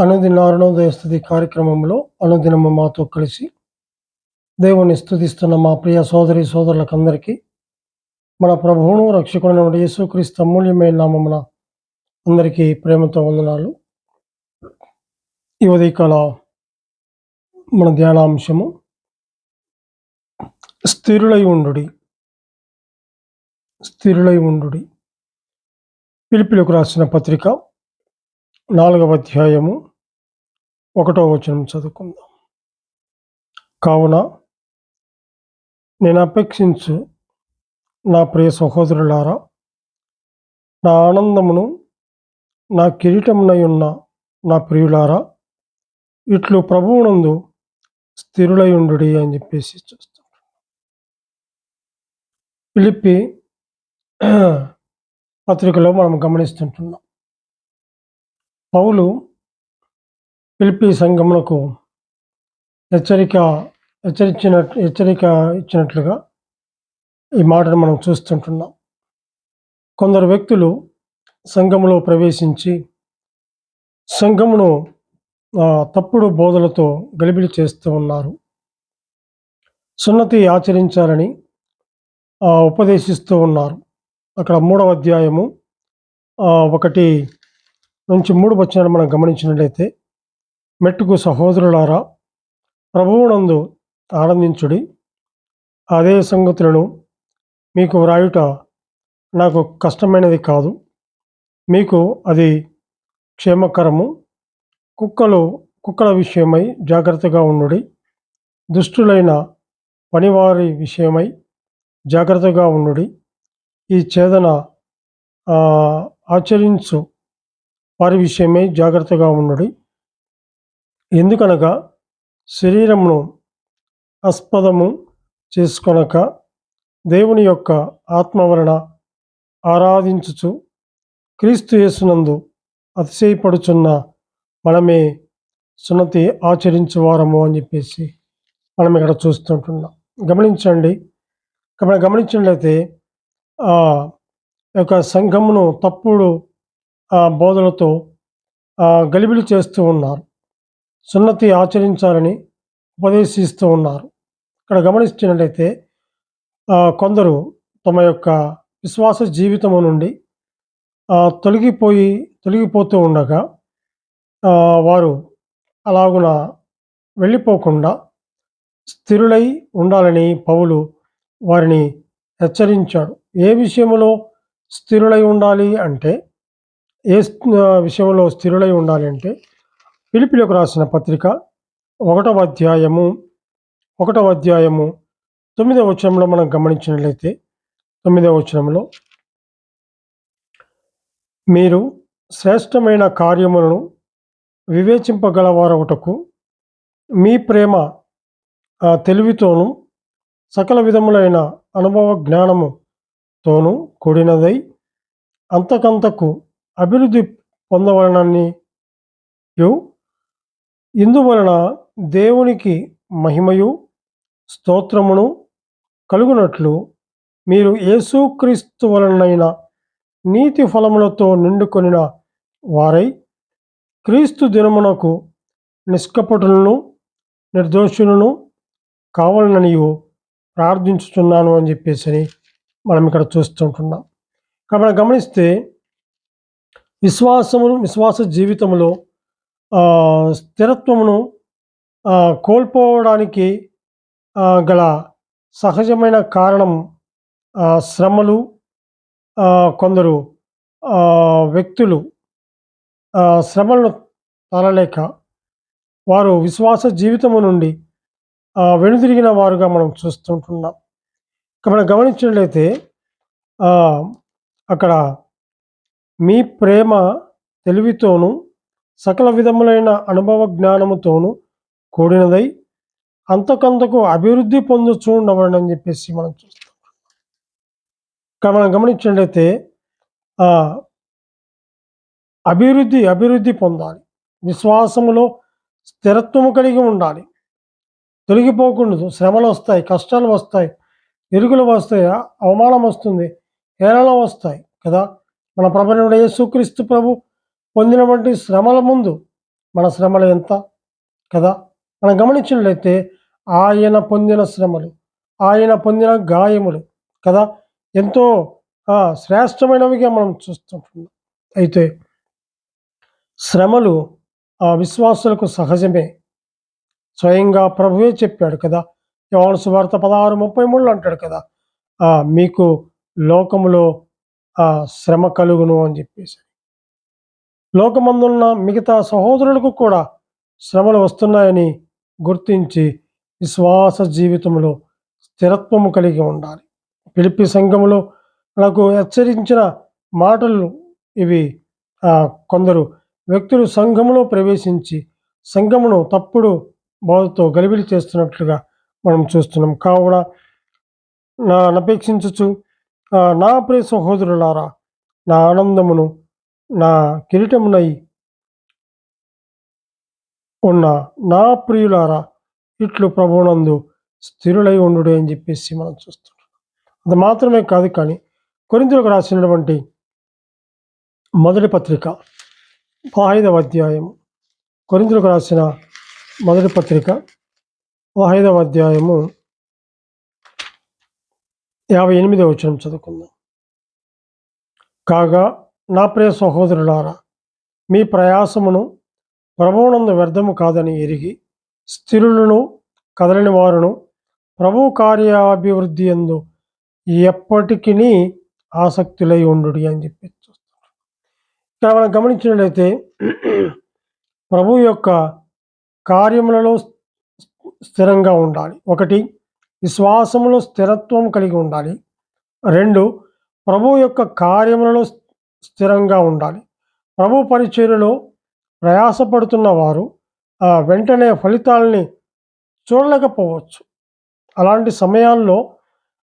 అనుదిన అరుణోదయ స్థుతి కార్యక్రమంలో అనుదినము మాతో కలిసి దేవుని స్థుతిస్తున్న మా ప్రియ సోదరి సోదరులకందరికీ మన ప్రభువును రక్షకుడైన యేసుక్రీస్తు అమూల్యమైన నామమున అందరికీ ప్రేమతో వందనాలు. ఈ ఉదయకాల మన ధ్యానాంశము స్థిరులై ఉండు స్థిరులై ఉండు పిలిపిలకు రాసిన పత్రిక నాలుగవ అధ్యాయము ఒకటో వచనం చదువుకుందాం. కావున నేను అపేక్షించు నా ప్రియ సహోదరులారా నా ఆనందమును నా కిరీటమునై ఉన్న నా ప్రియులారా ఇట్లు ప్రభువునందు స్థిరులై ఉండు అని చెప్పేసి చూస్తాం. పిలిపి పత్రికలో మనం గమనిస్తుంటున్నాం. పౌలు పిలిపి సంఘములకు హెచ్చరిక హెచ్చరించిన హెచ్చరిక ఇచ్చినట్లుగా ఈ మాటను మనం చూస్తుంటున్నాం. కొందరు వ్యక్తులు సంఘములో ప్రవేశించి సంఘమును తప్పుడు బోధలతో గలిబిలి చేస్తూ ఉన్నారు. సున్నతి ఆచరించాలని ఉపదేశిస్తూ ఉన్నారు. అక్కడ మూడవ అధ్యాయము ఒకటి నుంచి మూడు వచనాలు మనం గమనించినట్లయితే మెట్టుకు సహోదరులారా ప్రభువునందు ఆనందించుడి. అదే సంగతులను మీకు వ్రాయుట నాకు కష్టమైనది కాదు. మీకు అది క్షేమకరము. కుక్కలు కుక్కల విషయమై జాగ్రత్తగా ఉండుడి. దుష్టులైన పనివారి విషయమై జాగ్రత్తగా ఉండుడి. ఈ ఛేదన ఆచరించు వారి విషయమై జాగ్రత్తగా ఉండుడి. ఎందుకనగా శరీరమును ఆస్పదము చేసుకొనక దేవుని యొక్క ఆత్మ వలన ఆరాధించుచు క్రీస్తు యేసునందు అతిశయపడుచున్న మనమే సున్నతి ఆచరించువారము అని చెప్పేసి మనం ఇక్కడ చూస్తుంటున్నాం. గమనించండి. మనం గమనించినట్లయితే యొక్క సంఘమును తప్పుడు బోధలతో గలిబిలి చేస్తూ ఉన్నారు. సున్నతి ఆచరించాలని ఉపదేశిస్తూ ఉన్నారు. ఇక్కడ గమనించినట్లయితే కొందరు తమ యొక్క విశ్వాస జీవితము నుండి తొలగిపోయి తొలగిపోతూ ఉండగా వారు అలాగున వెళ్ళిపోకుండా స్థిరులై ఉండాలని పౌలు వారిని హెచ్చరించాడు. ఏ విషయంలో స్థిరులై ఉండాలి అంటే ఏ విషయంలో స్థిరులై ఉండాలి అంటే పిలిపిలకు రాసిన పత్రిక ఒకటవ అధ్యాయము ఒకటవ అధ్యాయము తొమ్మిదవ వచనంలో మనం గమనించినట్లయితే తొమ్మిదవ వచనంలో మీరు శ్రేష్టమైన కార్యములను వివేచింపగలవారొకటకు మీ ప్రేమ తెలివితోనూ సకల విధములైన అనుభవ జ్ఞానముతోనూ కూడినదై అంతకంతకు అభివృద్ధి పొందవలనని ఇందువలన దేవునికి మహిమయు స్తోత్రమును కలుగునట్లు మీరు యేసుక్రీస్తు వలనైన నీతి ఫలములతో నిండుకొనిన వారై క్రీస్తు దినమునకు నిష్కపటులను నిర్దోషులను కావాలననియు ప్రార్థించుతున్నాను అని చెప్పేసి మనం ఇక్కడ చూస్తుంటున్నాం. కాబట్టి గమనిస్తే విశ్వాసమును విశ్వాస జీవితంలో స్థిరత్వమును కోల్పోవడానికి గల సహజమైన కారణం శ్రమలు కొందరు వ్యక్తులు శ్రమలను తలలేక వారు విశ్వాస జీవితము నుండి వెనుదిరిగిన వారుగా మనం చూస్తుంటున్నాం. ఇక మనం గమనించినట్లయితే అక్కడ మీ ప్రేమ తెలివితోనూ సకల విధములైన అనుభవ జ్ఞానముతోనూ కూడినదై అంతకంతకు అభివృద్ధి పొందుచూ అని చెప్పేసి మనం చూస్తాం ఇక్కడ మనం గమనించినట్లయితే అభివృద్ధి అభివృద్ధి పొందాలి. విశ్వాసములో స్థిరత్వము కలిగి ఉండాలి. తొలగిపోకూడదు. శ్రమలు వస్తాయి కష్టాలు వస్తాయి ఇరుగులు వస్తాయి అవమానం వస్తుంది హేళన వస్తాయి కదా? మన ప్రభుత్వ యేసుక్రీస్తు ప్రభు పొందినటువంటి శ్రమల ముందు మన శ్రమలు ఎంత? కదా? మనం గమనించినట్లయితే ఆయన పొందిన శ్రమలు ఆయన పొందిన గాయములు కదా? ఎంతో శ్రేష్టమైనవిగా మనం చూస్తుంటున్నాం. అయితే శ్రమలు ఆ విశ్వాసులకు సహజమే. స్వయంగా ప్రభువే చెప్పాడు కదా? యోహాను సువార్త పదహారు ముప్పై మూడులో అంటాడు కదా? మీకు లోకములో ఆ శ్రమ కలుగును అని చెప్పేసి. లోకమందున్న మిగతా సహోదరులకు కూడా శ్రమలు వస్తున్నాయని గుర్తించి విశ్వాస జీవితంలో స్థిరత్వము కలిగి ఉండాలి. పిలిపి సంఘములో నాకు హెచ్చరించిన మాటలు ఇవి. కొందరు వ్యక్తులు సంఘములో ప్రవేశించి సంఘమును తప్పుడు బోధతో గలిబిలి చేస్తున్నట్లుగా మనం చూస్తున్నాం. కావున నా అపేక్షించచ్చు నా ప్రియ సహోదరులారా నా ఆనందమును నా కిరీటమునై ఉన్న నా ప్రియులారా ఇట్లు ప్రభునందు స్థిరులై ఉండు అని చెప్పేసి మనం చూస్తున్నాం. అది మాత్రమే కాదు కానీ కొరింతలకు రాసినటువంటి మొదటి పత్రిక పదహైదవ అధ్యాయం కొరింతలకు రాసిన మొదటి పత్రిక పదహైదవ అధ్యాయము యాభై ఎనిమిదవ వచ్చిన చదువుకుందాం. కాగా నా ప్రియ సహోదరులారా మీ ప్రయాసమును ప్రభువునందు వ్యర్థము కాదని ఎరిగి స్థిరులను కదలని వారును ప్రభు కార్యాభివృద్ధి ఎందు ఎప్పటికీ ఆసక్తులై ఉండు అని చెప్పి చూస్తున్నాం ఇక్కడ మనం గమనించినట్లయితే ప్రభు యొక్క కార్యములలో స్థిరంగా ఉండాలి. ఒకటి విశ్వాసములో స్థిరత్వం కలిగి ఉండాలి. రెండు ప్రభు యొక్క కార్యములలో స్థిరంగా ఉండాలి. ప్రభు పరిచర్యలో ప్రయాసపడుతున్న వారు ఆ వెంటనే ఫలితాలని చూడలేకపోవచ్చు. అలాంటి సమయాల్లో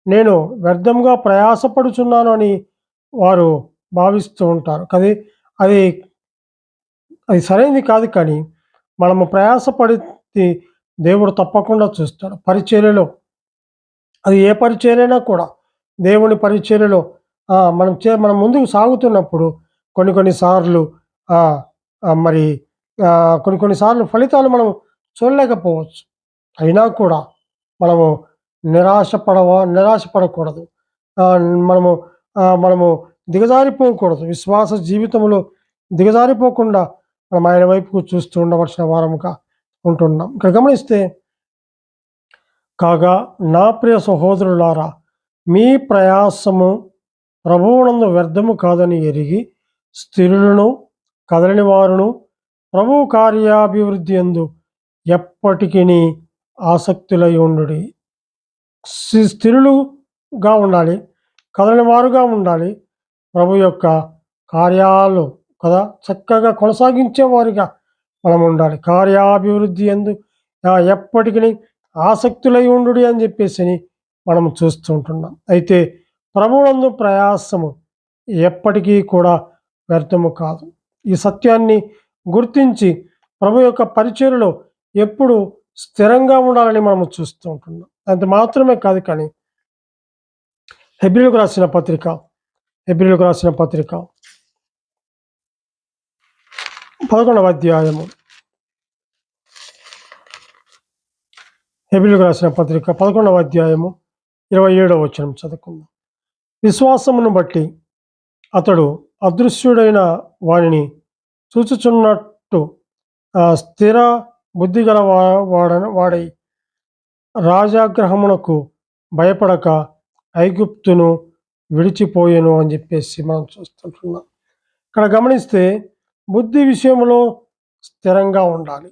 నేను వ్యర్థంగా ప్రయాసపడుచున్నాను అని వారు భావిస్తూ ఉంటారు. అది అది అది సరైనది కాదు కానీ మనము ప్రయాసపడి దేవుడు తప్పకుండా చూస్తాడు. పరిచర్యలో అది ఏ పరిచర్యైనా కూడా దేవుని పరిచర్యలో ఆ, మనం చే మనం ముందుకు సాగుతున్నప్పుడు కొన్ని కొన్నిసార్లు ఆ, ఆ, మరి ఆ, కొన్ని కొన్నిసార్లు ఫలితాలు మనం చూడలేకపోవచ్చు. అయినా కూడా మనము నిరాశ పడవ నిరాశ పడకూడదు మనము మనము దిగజారిపోకూడదు. విశ్వాస జీవితంలో దిగజారిపోకుండా మనం ఆయన వైపుకు చూస్తూ ఉండవలసిన వారముగా ఉంటున్నాం. ఇక్కడ గమనిస్తే కాగా నా ప్రియ సహోదరులారా మీ ప్రయాసము ప్రభువునందు వ్యర్థము కాదని ఎరిగి స్థిరులను కదలని వారును ప్రభు కార్యాభివృద్ధి ఎందు ఎప్పటికీ ఆసక్తులై ఉండు స్థిరులుగా ఉండాలి కదలని వారుగా ఉండాలి. ప్రభు యొక్క కార్యాలు కదా చక్కగా కొనసాగించేవారుగా మనం ఉండాలి. కార్యాభివృద్ధి ఎందు ఎప్పటికీ ఆసక్తులై ఉండు అని చెప్పేసి మనం చూస్తూ ఉంటున్నాం. అయితే ప్రభువునందు ప్రయాసము ఎప్పటికీ కూడా వ్యర్థము కాదు. ఈ సత్యాన్ని గుర్తించి ప్రభు యొక్క పరిచయలో ఎప్పుడు స్థిరంగా ఉండాలని మనం చూస్తూ ఉంటున్నాం. అంత మాత్రమే కాదు కానీ హెబ్రిల్కు రాసిన పత్రిక హెబ్రిల్కు రాసిన పత్రిక పదకొండవ అధ్యాయము. హెబ్రిల్కు రాసిన పత్రిక పదకొండవ అధ్యాయము ఇరవై ఏడవ వచనం చదువుకుందాం. విశ్వాసమును బట్టి అతడు అదృశ్యుడైన వానిని చూచుచున్నట్టు స్థిర బుద్ధిగల వా వాడ వాడై రాజాగ్రహమునకు భయపడక ఐగుప్తును విడిచిపోయేను అని చెప్పేసి మనం చూస్తుంటున్నాం. ఇక్కడ గమనిస్తే బుద్ధి విషయంలో స్థిరంగా ఉండాలి.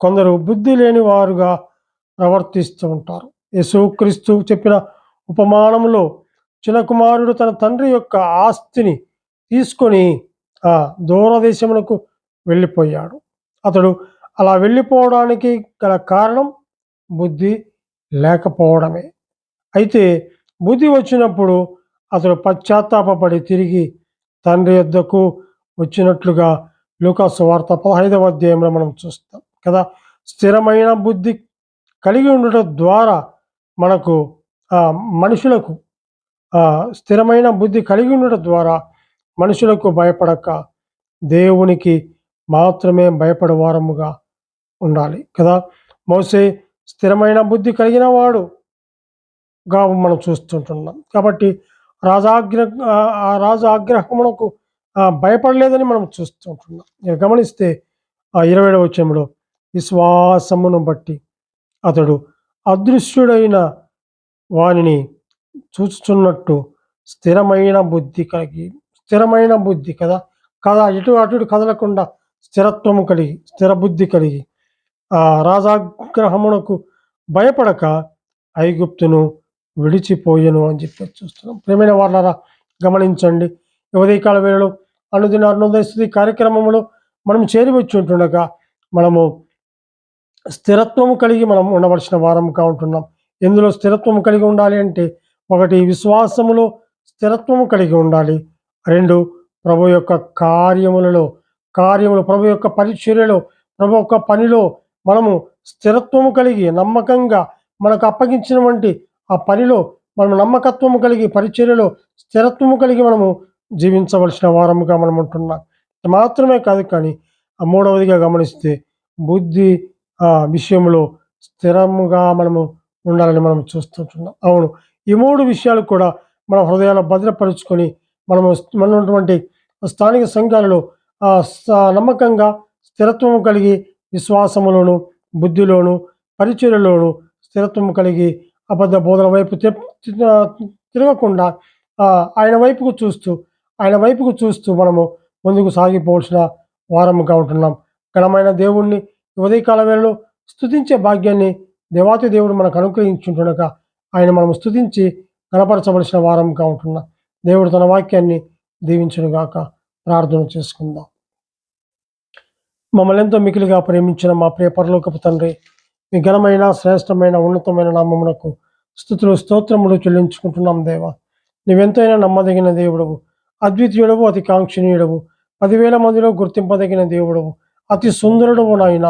కొందరు బుద్ధి లేని వారుగా ప్రవర్తిస్తూ ఉంటారు. యేసుక్రీస్తు చెప్పిన ఉపమానంలో చిన్న కుమారుడు తన తండ్రి యొక్క ఆస్తిని తీసుకొని ఆ దూరదేశములకు వెళ్ళిపోయాడు. అతడు అలా వెళ్ళిపోవడానికి గల కారణం బుద్ధి లేకపోవడమే. అయితే బుద్ధి వచ్చినప్పుడు అతడు పశ్చాత్తాపడి తిరిగి తండ్రి యొద్దకు వచ్చినట్లుగా లూకాసు వార్త పదహైదవ అధ్యాయంలో మనం చూస్తాం కదా. స్థిరమైన బుద్ధి కలిగి ఉండటం ద్వారా మనకు ఆ, మనుషులకు స్థిరమైన బుద్ధి కలిగి ఉండటం ద్వారా మనుషులకు భయపడక దేవునికి మాత్రమే భయపడవారముగా ఉండాలి కదా? మోసే స్థిరమైన బుద్ధి కలిగిన వాడు గా మనం చూస్తుంటున్నాం. కాబట్టి రాజాగ్ర ఆ- రాజు ఆగ్రహమునకు భయపడలేదని మనం చూస్తుంటున్నాం. గమనిస్తే ఆ ఇరవై వచ్చంలో విశ్వాసమును బట్టి అతడు అదృశ్యుడైన వానిని చూచుచున్నట్టు స్థిరమైన బుద్ధి కలిగి స్థిరమైన బుద్ధి కదా? కదా? ఇటు అటు కదలకుండా స్థిరత్వము కలిగి స్థిర బుద్ధి కలిగి. ఆ రాజాగ్రహమునకు భయపడక ఐగుప్తును విడిచిపోయెను అని చెప్పి చూస్తున్నాం. ప్రేమైన వాళ్ళరా గమనించండి. ఉదయకాల వేళలో అనుదిన అరుణోదయ స్థితి కార్యక్రమంలో మనం చేరి వచ్చి ఉంటుండగా మనము స్థిరత్వము కలిగి మనం ఉండవలసిన వారముగా ఉంటున్నాం. ఎందులో స్థిరత్వం కలిగి ఉండాలి అంటే ఒకటి విశ్వాసములో స్థిరత్వము కలిగి ఉండాలి. రెండు ప్రభు యొక్క కార్యములలో కార్యములు ప్రభు యొక్క పరిచర్యలో ప్రభు యొక్క పనిలో మనము స్థిరత్వము కలిగి నమ్మకంగా మనకు అప్పగించినటువంటి ఆ పనిలో మనం నమ్మకత్వము కలిగి పరిచర్యలో స్థిరత్వము కలిగి మనము జీవించవలసిన వారముగా మనం ఉంటున్నాం. మాత్రమే కాదు కానీ ఆ మూడవదిగా గమనిస్తే బుద్ధి ఆ విషయంలో స్థిరముగా మనము ఉండాలని మనం చూస్తుంటున్నాం. అవును. ఈ మూడు విషయాలు కూడా మన హృదయాల్లో భద్రపరుచుకొని మనము మన ఉన్నటువంటి స్థానిక సంఘాలలో నమ్మకంగా స్థిరత్వం కలిగి విశ్వాసములోను బుద్ధిలోను పరిచయలోను స్థిరత్వం కలిగి అబద్ధ బోధన వైపు తిరగకుండా ఆయన వైపుకు చూస్తూ ఆయన వైపుకు చూస్తూ మనము ముందుకు సాగిపోవాల్సిన వారముగా ఉంటున్నాం. ఘనమైన దేవుణ్ణి ఉదయకాల వేళలో స్థుతించే భాగ్యాన్ని దేవాతి దేవుడు మనకు అనుగ్రహించుంటుండగా ఆయన మనం స్తుతించి కనపరచవలసిన వారంగా ఉంటున్న దేవుడు తన వాక్యాన్ని దీవించునుగాక ప్రార్థన చేసుకుందాం. మమ్మల్ని ఎంతో మికిలిగా ప్రేమించిన మా ప్రియ పరలోకపు తండ్రి మీ ఘనమైన శ్రేష్టమైన ఉన్నతమైన నామమునకు స్థుతులు స్తోత్రములు చెల్లించుకుంటున్నాం దేవా. నీవెంతైనా నమ్మదగిన దేవుడవు అద్వితీయుడవు అతి కాంక్షణీయుడవు పదివేల మందిలో గుర్తింపదగిన దేవుడవు అతి సుందరుడవు నాయన.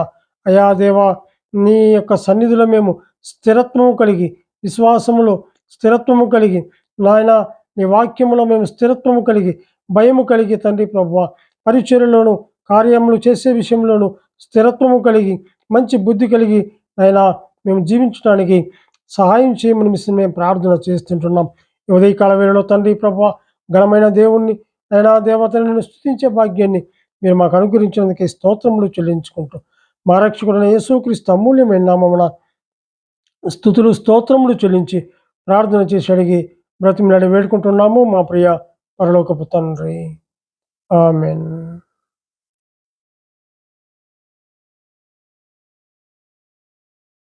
అయా దేవా నీ యొక్క సన్నిధిలో మేము స్థిరత్వము కలిగి విశ్వాసములో స్థిరత్వము కలిగి నాయన నీ వాక్యములో మేము స్థిరత్వము కలిగి భయము కలిగి తండ్రి ప్రభు పరిచర్యలోను కార్యములు చేసే విషయంలోను స్థిరత్వము కలిగి మంచి బుద్ధి కలిగి ఆయన మేము జీవించడానికి సహాయం చేయమని మిషన్ మేము ప్రార్థన చేస్తుంటున్నాం. ఉదయకాల వేళలో తండ్రి ప్రభు ఘనమైన దేవుణ్ణి అయినా దేవతలను స్థుతించే భాగ్యాన్ని మీరు మాకు అనుగ్రహించినందుకే స్తోత్రములు చెల్లించుకుంటూ మా రక్షకుడైన యేసుక్రీస్తు అమూల్యమైన నామమున స్థుతులు స్తోత్రములు చెల్లించి ప్రార్థన చేసి అడిగి బ్రతిమిలాడి వేడుకుంటున్నాము మా ప్రియ పరలోకపు తండ్రి. ఆమెన్.